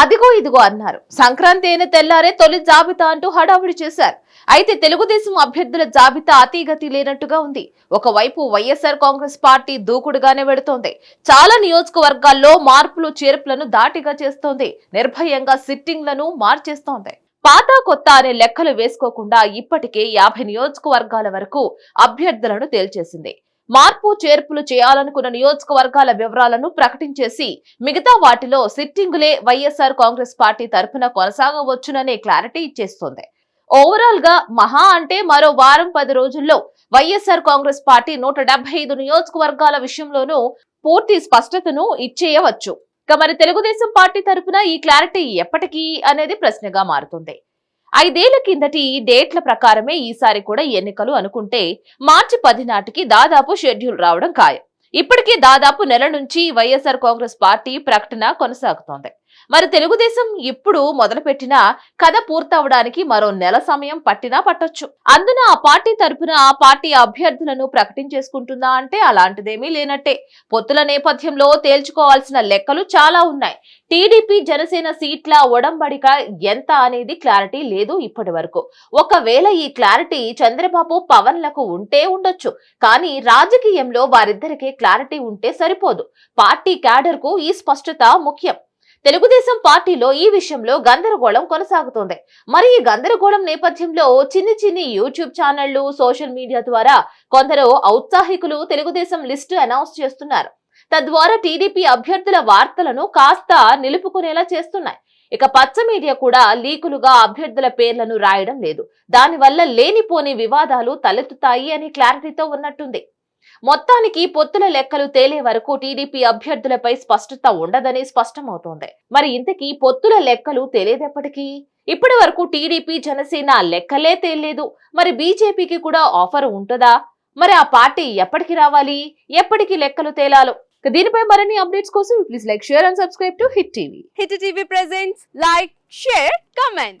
అదిగో ఇదిగో అన్నారు. సంక్రాంతి అయిన తెల్లారే తొలి జాబితా అంటూ హడావుడి చేశారు. అయితే తెలుగుదేశం అభ్యర్థుల జాబితా అతీగతి లేనట్టుగా ఉంది. ఒకవైపు వైఎస్ఆర్ కాంగ్రెస్ పార్టీ దూకుడుగానే వెడుతోంది. చాలా నియోజకవర్గాల్లో మార్పులు చేర్పులను దాటిగా చేస్తోంది. నిర్భయంగా సిట్టింగ్లను మార్చేస్తోంది. పాత కొత్త అనే లెక్కలు వేసుకోకుండా ఇప్పటికే యాభై నియోజకవర్గాల వరకు అభ్యర్థులను తేల్చేసింది. మార్పు చేర్పులు చేయాలనుకున్న నియోజకవర్గాల వివరాలను ప్రకటించేసి మిగతా వాటిలో సిట్టింగులే వైఎస్ఆర్ కాంగ్రెస్ పార్టీ తరఫున కొనసాగవచ్చుననే క్లారిటీ ఇచ్చేస్తోంది. ఓవరాల్గా మహా అంటే మరో వారం పది రోజుల్లో వైఎస్ఆర్ కాంగ్రెస్ పార్టీ నూట ఐదు నియోజకవర్గాల విషయంలోనూ పూర్తి స్పష్టతను ఇచ్చేయవచ్చు. ఇక మరి తెలుగుదేశం పార్టీ తరఫున ఈ క్లారిటీ ఎప్పటికీ అనేది ప్రశ్నగా మారుతుంది. ఐదేళ్ళ కిందటి డేట్ల ప్రకారమే ఈసారి కూడా ఎన్నికలు అనుకుంటే మార్చి పది నాటికి దాదాపు షెడ్యూల్ రావడం ఖాయం. ఇప్పటికే దాదాపు నెల నుంచి వైఎస్ఆర్ కాంగ్రెస్ పార్టీ ప్రకటన కొనసాగుతోంది. మరి తెలుగుదేశం ఇప్పుడు మొదలుపెట్టిన కథ పూర్తవడానికి మరో నెల సమయం పట్టినా పట్టొచ్చు. అందున ఆ పార్టీ తరపున ఆ పార్టీ అభ్యర్థులను ప్రకటించేసుకుంటుందా అంటే అలాంటిదేమీ లేనట్టే. పొత్తుల నేపథ్యంలో తేల్చుకోవాల్సిన లెక్కలు చాలా ఉన్నాయి. టీడీపీ జనసేన సీట్ల ఒడంబడిక ఎంత అనేది క్లారిటీ లేదు ఇప్పటి వరకు ఒకవేళ ఈ క్లారిటీ చంద్రబాబు పవన్లకు ఉంటే ఉండొచ్చు. కానీ రాజకీయంలో వారిద్దరికే క్లారిటీ ఉంటే సరిపోదు. పార్టీ క్యాడర్కు ఈ స్పష్టత ముఖ్యం. తెలుగుదేశం పార్టీలో ఈ విషయంలో గందరగోళం కొనసాగుతోంది. మరి ఈ గందరగోళం నేపథ్యంలో చిన్ని చిన్ని యూట్యూబ్ ఛానళ్ళు సోషల్ మీడియా ద్వారా కొందరు ఔత్సాహికులు తెలుగుదేశం లిస్టు అనౌన్స్ చేస్తున్నారు. తద్వారా టీడీపీ అభ్యర్థుల వార్తలను కాస్త నిలుపుకునేలా చేస్తున్నాయి. ఇక పచ్చ మీడియా కూడా లీకులుగా అభ్యర్థుల పేర్లను రాయడం లేదు. దానివల్ల లేనిపోని వివాదాలు తలెత్తుతాయి అని క్లారిటీతో ఉన్నట్టుంది. మొత్తానికి పొత్తుల లెక్కలు తేలే వరకు టీడీపీ అభ్యర్థులపై స్పష్టత ఉండదని స్పష్టమవుతోంది. మరి ఇంతకీ పొత్తుల లెక్కలు తెలియదెప్పటికీ ఇప్పటి వరకు టీడీపీ జనసేన లెక్కలే తేలేదు మరి బీజేపీకి కూడా ఆఫర్ ఉంటుందా? మరి ఆ పార్టీ ఎప్పటికి రావాలి? ఎప్పటికి లెక్కలు తేలాలో? దీనిపై మరిన్ని అప్డేట్స్ కోసం please like share and subscribe to hit TV. Hit TV presents like share comment.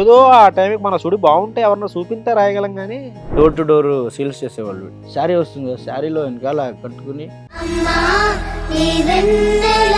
ఏదో ఆ టైంకి మన సుడి బాగుంటే ఎవరన్నా చూపింటే రాయగలం కానీ డోర్ టు డోర్ సేల్స్ చేసేవాళ్ళు. శారీ వస్తుంది శారీలో వెనకాల కట్టుకుని. అమ్మా నీ వెన్నెలా